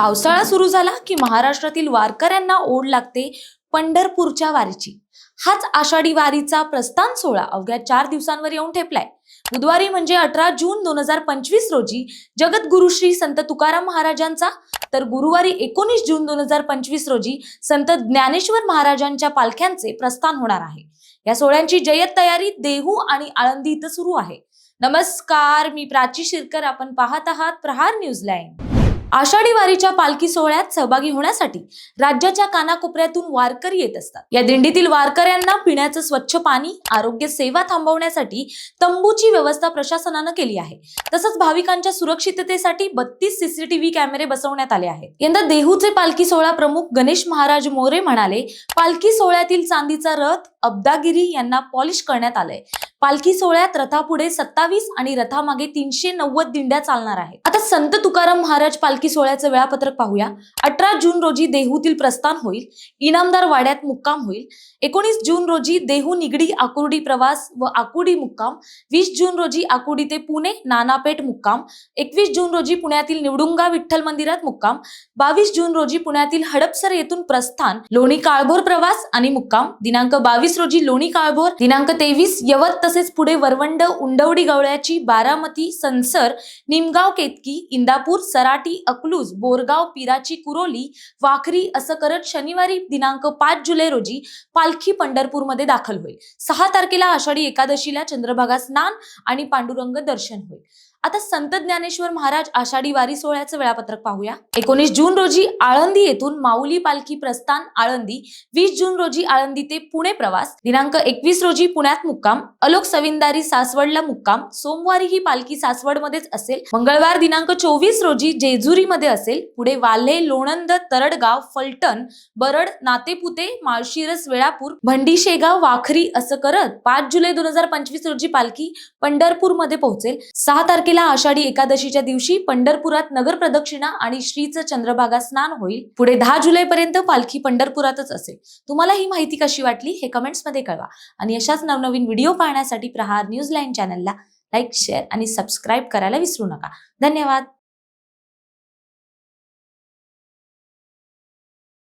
पावसाळा सुरू झाला की महाराष्ट्रातील वारकऱ्यांना ओढ लागते पंढरपूरच्या वारीची. हाच आषाढी वारीचा प्रस्थान सोहळा अवघ्या चार दिवसांवर येऊन ठेपलाय. बुधवारी म्हणजे अठरा जून दोन हजार पंचवीस रोजी जगद्गुरु श्री संत तुकाराम महाराजांचा तर गुरुवारी एकोणीस जून दोन हजार पंचवीस रोजी संत ज्ञानेश्वर महाराजांच्या पालख्यांचे प्रस्थान होणार आहे. या सोहळ्यांची जय्यत तयारी देहू आणि आळंदी इथं सुरू आहे. नमस्कार मी प्राची शिरकर आपण पाहत आहात प्रहार न्यूज लाईन. आषाढी वारीच्या पालखी सोहळ्यात सहभागी होण्यासाठी राज्याच्या कानाकोपऱ्यातून वारकरी येत असतात. या दिंडीतील वारकऱ्यांना पिण्याचं स्वच्छ पाणी आरोग्य सेवा थांबवण्यासाठी तंबूची व्यवस्था प्रशासनानं केली आहे. तसंच भाविकांच्या सुरक्षिततेसाठी बत्तीस सीसीटीव्ही कॅमेरे बसवण्यात आले आहेत. यंदा देहूचे पालखी सोहळा प्रमुख गणेश महाराज मोरे म्हणाले पालखी सोहळ्यातील चांदीचा रथ अब्दागिरी यांना पॉलिश करण्यात आलंय. पालखी सोहळ्यात रथापुढे सत्तावीस आणि रथामागे तीनशे नव्वद दिंड्या चालणार आहेत. संत तुकाराम महाराज पालखी सोहळ्याचं वेळापत्रक पाहूया. अठरा जून रोजी देहूतील प्रस्थान होईल. इनामदार वाड्यात मुक्काम होईल. एकोणीस जून रोजी देहू निगडी आकुर्डी प्रवास व आकुर्डी मुक्काम. वीस जून रोजी आकुर्डी ते पुणे नानापेठ मुक्काम. एकवीस जून रोजी पुण्यातील निवडुंगा विठ्ठल मंदिरात मुक्काम. बावीस जून रोजी पुण्यातील हडपसर येथून प्रस्थान. लोणी काळभोर प्रवास आणि मुक्काम. दिनांक बावीस रोजी लोणी काळभोर. दिनांक तेवीस यवत तसेच पुढे वरवंड उंडवडी गवळ्याची बारामती संसर निमगाव केतकी इंदापूर सराटी अकलूज बोरगाव पिराची कुरोली वाखरी असं करत शनिवारी दिनांक पाच जुलै रोजी पालखी पंढरपूरमध्ये दाखल होईल. सहा तारखेला आषाढी एकादशीला चंद्रभागा स्नान आणि पांडुरंग दर्शन होईल. आता संत ज्ञानेश्वर महाराज आषाढी वारी सोहळ्याचं वेळापत्रक पाहूया. एकोणीस जून रोजी आळंदी येथून माऊली पालखी प्रस्थान आळंदी वीस जून रोजी आळंदी ते पुणे प्रवास दिनांक एकवीस रोजी पुण्यात मुक्काम अलोक सविंदारी सासवडला मुक्काम सोमवारी ही पालखी सासवडमध्येच असेल मंगळवार दिनांक चोवीस रोजी जेजुरीमध्ये असेल पुढे वाल्हे लोणंद तरडगाव फलटण बरड नातेपुते माळशिरस वेळापूर भंडीशेगाव वाखरी असं करत पाच जुलै दोन हजार पंचवीस रोजी पालखी पंढरपूरमध्ये पोहोचेल. सहा तारखे तारखेला आषाढी एकादशीच्या दिवशी पंढरपुरात नगर प्रदक्षिणा आणि श्रीचं चंद्रभागा स्नान होईल. पुढे दहा जुलै पर्यंत पालखी पंढरपुरातच असेल. तुम्हाला ही माहिती कशी वाटली हे कमेंट्समध्ये कळवा. आणि अशाच नवनवीन व्हिडिओ पाहण्यासाठी प्रहार न्यूज लाईन चॅनलला लाईक शेअर आणि सबस्क्राईब करायला विसरू नका. धन्यवाद.